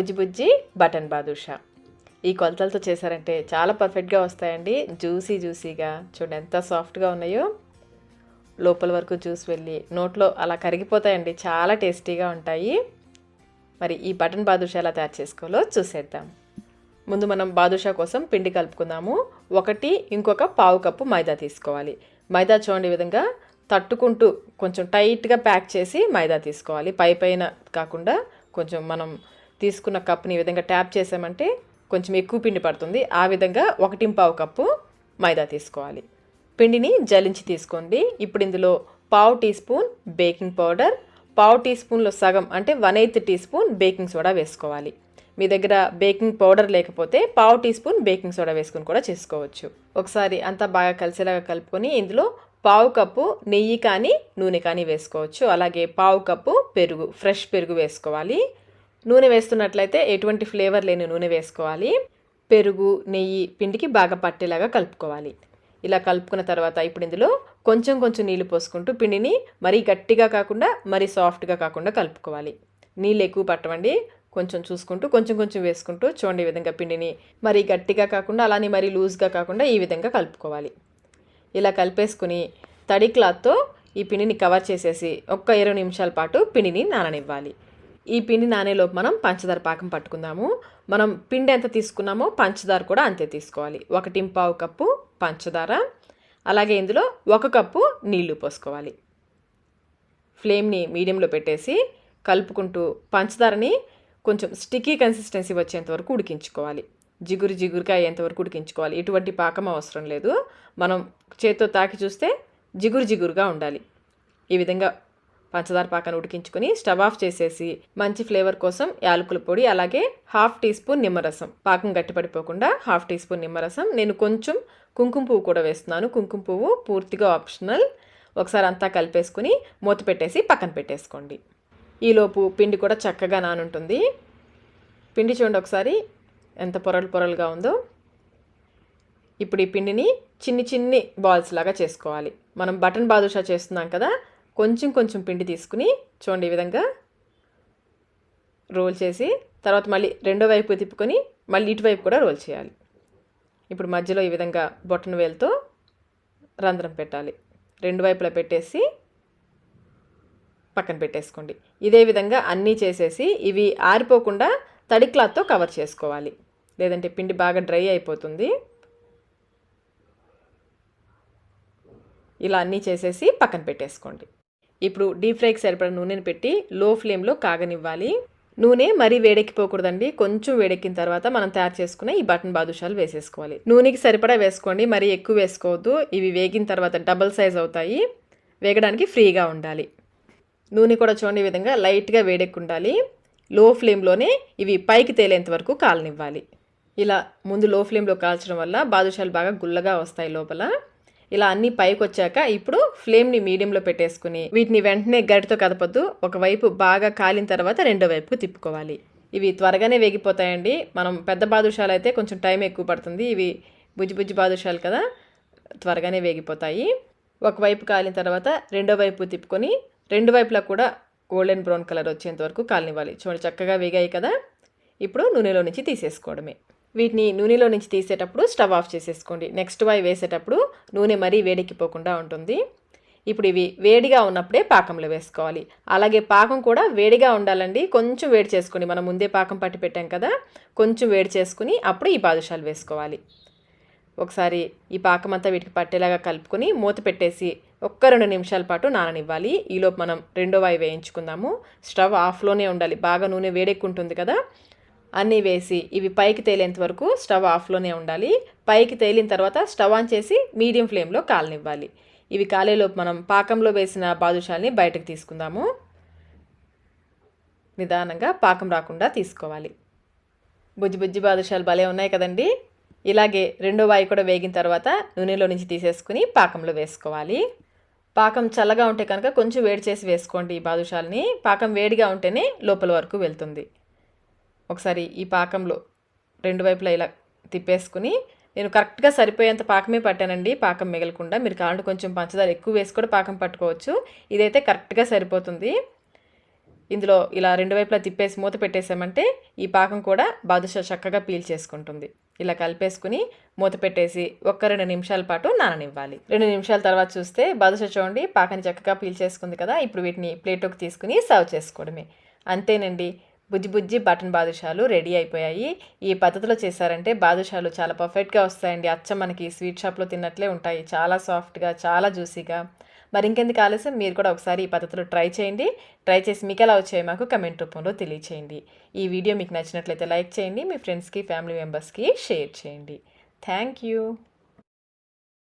బుజ్జి బుజ్జి button badusha. ఈ కొలతలతో చేశారంటే చాలా పర్ఫెక్ట్గా వస్తాయండి. జ్యూసీ జ్యూసీగా. చూడండి ఎంత సాఫ్ట్గా ఉన్నాయో. లోపల వరకు జ్యూస్ వెళ్ళి నోట్లో అలా కరిగిపోతాయండి. చాలా టేస్టీగా ఉంటాయి. మరి ఈ బటన్ బాదుషా ఎలా తయారు చేసుకోవాలో చూసేద్దాం. ముందు మనం బాదుషా కోసం పిండి కలుపుకుందాము. ఒకటి ఇంకొక పావు కప్పు మైదా తీసుకోవాలి. మైదా చూడండి విధంగా తట్టుకుంటూ కొంచెం టైట్గా ప్యాక్ చేసి మైదా తీసుకోవాలి. పై పైన కాకుండా కొంచెం మనం తీసుకున్న కప్ని ఈ విధంగా ట్యాప్ చేసామంటే కొంచెం ఎక్కువ పిండి పడుతుంది. ఆ విధంగా ఒకటి పావు కప్పు మైదా తీసుకోవాలి. పిండిని జలించి తీసుకోండి. ఇప్పుడు ఇందులో పావు టీ స్పూన్ బేకింగ్ పౌడర్ పావు టీ స్పూన్లో సగం అంటే one eighth teaspoon baking soda వేసుకోవాలి. మీ దగ్గర బేకింగ్ పౌడర్ లేకపోతే పావు టీ స్పూన్ బేకింగ్ సోడా వేసుకుని కూడా చేసుకోవచ్చు. ఒకసారి అంతా బాగా కలిసేలాగా కలుపుకొని ఇందులో పావు కప్పు నెయ్యి కానీ నూనె కానీ వేసుకోవచ్చు. అలాగే పావు కప్పు పెరుగు ఫ్రెష్ పెరుగు వేసుకోవాలి. నూనె వేస్తున్నట్లయితే ఎటువంటి ఫ్లేవర్ లేని నూనె వేసుకోవాలి. పెరుగు నెయ్యి పిండికి బాగా పట్టేలాగా కలుపుకోవాలి. ఇలా కలుపుకున్న తర్వాత ఇప్పుడు ఇందులో కొంచెం కొంచెం నీళ్ళు పోసుకుంటూ పిండిని మరీ గట్టిగా కాకుండా మరీ సాఫ్ట్గా కాకుండా కలుపుకోవాలి. నీళ్ళు ఎక్కువ పట్టవండి. కొంచెం చూసుకుంటూ కొంచెం కొంచెం వేసుకుంటూ చూడండి ఈ విధంగా పిండిని మరీ గట్టిగా కాకుండా అలానే మరీ లూజ్గా కాకుండా ఈ విధంగా కలుపుకోవాలి. ఇలా కలిపేసుకుని తడి క్లాత్తో ఈ పిండిని కవర్ చేసేసి ఒక్క ఇరవై నిమిషాల పాటు పిండిని నాననివ్వాలి. ఈ పిండి నానేలోపు మనం పంచదార పాకం పట్టుకుందాము. మనం పిండి ఎంత తీసుకున్నామో పంచదార కూడా అంతే తీసుకోవాలి. ఒకటి పావు కప్పు పంచదార అలాగే ఇందులో ఒక కప్పు నీళ్ళు పోసుకోవాలి. ఫ్లేమ్ని మీడియంలో పెట్టేసి కలుపుకుంటూ పంచదారని కొంచెం స్టిక్కీ కన్సిస్టెన్సీ వచ్చేంత వరకు ఉడికించుకోవాలి. జిగురు జిగురుగా అయ్యేంతవరకు ఉడికించుకోవాలి. ఎటువంటి పాకం అవసరం లేదు. మనం చేత్తో తాకి చూస్తే జిగురు జిగురుగా ఉండాలి. ఈ విధంగా పంచదార పాకాన్ని ఉడికించుకొని స్టవ్ ఆఫ్ చేసేసి మంచి ఫ్లేవర్ కోసం యాలకుల పొడి అలాగే హాఫ్ టీ స్పూన్ నిమ్మరసం. పాకం గట్టిపడిపోకుండా హాఫ్ టీ స్పూన్ నిమ్మరసం. నేను కొంచెం కుంకుమ పువ్వు కూడా వేస్తున్నాను. కుంకుమ పువ్వు పూర్తిగా ఆప్షనల్. ఒకసారి అంతా కలిపేసుకుని మూత పెట్టేసి పక్కన పెట్టేసుకోండి. ఈలోపు పిండి కూడా చక్కగా నానుంటుంది. పిండి చూడండి ఒకసారి ఎంత పొరలు పొరలుగా ఉందో. ఇప్పుడు ఈ పిండిని చిన్ని చిన్ని బాల్స్ లాగా చేసుకోవాలి. మనం బటన్ బాదుషా చేస్తున్నాం కదా కొంచెం కొంచెం పిండి తీసుకుని చూడండి ఈ విధంగా రోల్ చేసి తర్వాత మళ్ళీ రెండో వైపు తిప్పుకొని మళ్ళీ ఇటువైపు కూడా రోల్ చేయాలి. ఇప్పుడు మధ్యలో ఈ విధంగా బొట్టన వేలుతో రంధ్రం పెట్టాలి. రెండు వైపులా పెట్టేసి పక్కన పెట్టేసుకోండి. ఇదే విధంగా అన్నీ చేసేసి ఇవి ఆరిపోకుండా తడి క్లాత్తో కవర్ చేసుకోవాలి. లేదంటే పిండి బాగా డ్రై అయిపోతుంది. ఇలా అన్నీ చేసేసి పక్కన పెట్టేసుకోండి. ఇప్పుడు డీప్ ఫ్రైకి సరిపడా నూనెను పెట్టి లో ఫ్లేమ్లో కాగనివ్వాలి. నూనె మరీ వేడెక్కిపోకూడదండి. కొంచెం వేడెక్కిన తర్వాత మనం తయారు చేసుకున్న ఈ బటన్ బాదుషాలు వేసేసుకోవాలి. నూనెకి సరిపడా వేసుకోండి. మరీ ఎక్కువ వేసుకోవద్దు. ఇవి వేగిన తర్వాత డబల్ సైజ్ అవుతాయి. వేగడానికి ఫ్రీగా ఉండాలి. నూనె కూడా చూడండి ఈ విధంగా లైట్గా వేడెక్కి ఉండాలి లో ఫ్లేమ్లోనే ఇవి పైకి తేలేంత వరకు కాలనివ్వాలి. ఇలా ముందు లో ఫ్లేమ్లో కాల్చడం వల్ల బాదుషాలు బాగా గుల్లగా వస్తాయి లోపల. ఇలా అన్ని పైకి వచ్చాక ఇప్పుడు ఫ్లేమ్ని మీడియంలో పెట్టేసుకుని వీటిని వెంటనే గరిటతో కదపద్దు. ఒకవైపు బాగా కాలిన తర్వాత రెండో వైపుకు తిప్పుకోవాలి. ఇవి త్వరగానే వేగిపోతాయండి. మనం పెద్ద బాదుషాలు అయితే కొంచెం టైం ఎక్కువ పడుతుంది. ఇవి బుజ్జి బుజ్జి బాదుషాలు కదా త్వరగానే వేగిపోతాయి. ఒకవైపు కాలిన తర్వాత రెండో వైపు తిప్పుకొని రెండు వైపులా కూడా గోల్డెన్ బ్రౌన్ కలర్ వచ్చేంత వరకు కాలనివ్వాలి. చూడండి చక్కగా వేగాయి కదా. ఇప్పుడు నూనెలో నుంచి తీసేసుకోవడమే. వీటిని నూనెలో నుంచి తీసేటప్పుడు స్టవ్ ఆఫ్ చేసేసుకోండి. నెక్స్ట్ వై వేసేటప్పుడు నూనె మరీ వేడెక్కిపోకుండా ఉంటుంది. ఇప్పుడు ఇవి వేడిగా ఉన్నప్పుడే పాకంలో వేసుకోవాలి. అలాగే పాకం కూడా వేడిగా ఉండాలండి. కొంచెం వేడి చేసుకోండి. మనం ముందే పాకం పట్టి పెట్టాం కదా కొంచెం వేడి చేసుకుని అప్పుడు ఈ బాదుషాలు వేసుకోవాలి. ఒకసారి ఈ పాకం అంతా వీటికి పట్టేలాగా కలుపుకొని మూత పెట్టేసి ఒక్క రెండు నిమిషాల పాటు నాననివ్వాలి. ఈలోపు మనం రెండో వాయి వేయించుకుందాము. స్టవ్ ఆఫ్లోనే ఉండాలి. బాగా నూనె వేడెక్కుంటుంది కదా అన్నీ వేసి ఇవి పైకి తేలేంత వరకు స్టవ్ ఆఫ్లోనే ఉండాలి. పైకి తేలిన తర్వాత స్టవ్ ఆన్ చేసి మీడియం ఫ్లేమ్లో కాలనివ్వాలి. ఇవి కాలేలోపు మనం పాకంలో వేసిన బాదుషాల్ని బయటకు తీసుకుందాము. నిదానంగా పాకం రాకుండా తీసుకోవాలి. బుజ్జి బుజ్జి బాదుషాలు భలే ఉన్నాయి కదండి. ఇలాగే రెండో వాయి కూడా వేగిన తర్వాత నూనెలో నుంచి తీసేసుకుని పాకంలో వేసుకోవాలి. పాకం చల్లగా ఉంటే కనుక కొంచెం వేడి చేసి వేసుకోండి ఈ బాదుషాలని. పాకం వేడిగా ఉంటేనే లోపల వరకు వెళ్తుంది. ఒకసారి ఈ పాకంలో రెండు వైపులా ఇలా తిప్పేసుకుని నేను కరెక్ట్గా సరిపోయేంత పాకమే పట్టానండి. పాకం మిగలకుండా. మీరు కావాలంటే కొంచెం పంచదార ఎక్కువ వేసి కూడా పాకం పట్టుకోవచ్చు. ఇదైతే కరెక్ట్గా సరిపోతుంది. ఇందులో ఇలా రెండు వైపులా తిప్పేసి మూత పెట్టేసామంటే ఈ పాకం కూడా బాదుషా చక్కగా పీల్ చేసుకుంటుంది. ఇలా కలిపేసుకుని మూత పెట్టేసి ఒక్క రెండు నిమిషాల పాటు నాననివ్వాలి. రెండు నిమిషాల తర్వాత చూస్తే బాదుషా చూడండి పాకాన్ని చక్కగా పీల్ చేసుకుంది కదా. ఇప్పుడు వీటిని ప్లేట్లోకి తీసుకుని సర్వ్ చేసుకోవడమే. అంతేనండి. బుజ్జి బుజ్జి బటన్ బాదుషాలు రెడీ అయిపోయాయి. ఈ పద్ధతిలో చేశారంటే బాదుషాలు చాలా పర్ఫెక్ట్గా వస్తాయండి. అచ్చం మనకి స్వీట్ షాప్లో తిన్నట్లే ఉంటాయి. చాలా సాఫ్ట్గా చాలా జ్యూసీగా. మరి ఇంకెందుకు ఆలస్యం? మీరు కూడా ఒకసారి ఈ పద్ధతిలో ట్రై చేయండి. ట్రై చేసి మీకు ఎలా వచ్చాయో మాకు కమెంట్ రూపంలో తెలియచేయండి. ఈ వీడియో మీకు నచ్చినట్లయితే లైక్ చేయండి. మీ ఫ్రెండ్స్కి ఫ్యామిలీ మెంబర్స్కి షేర్ చేయండి. Thank you.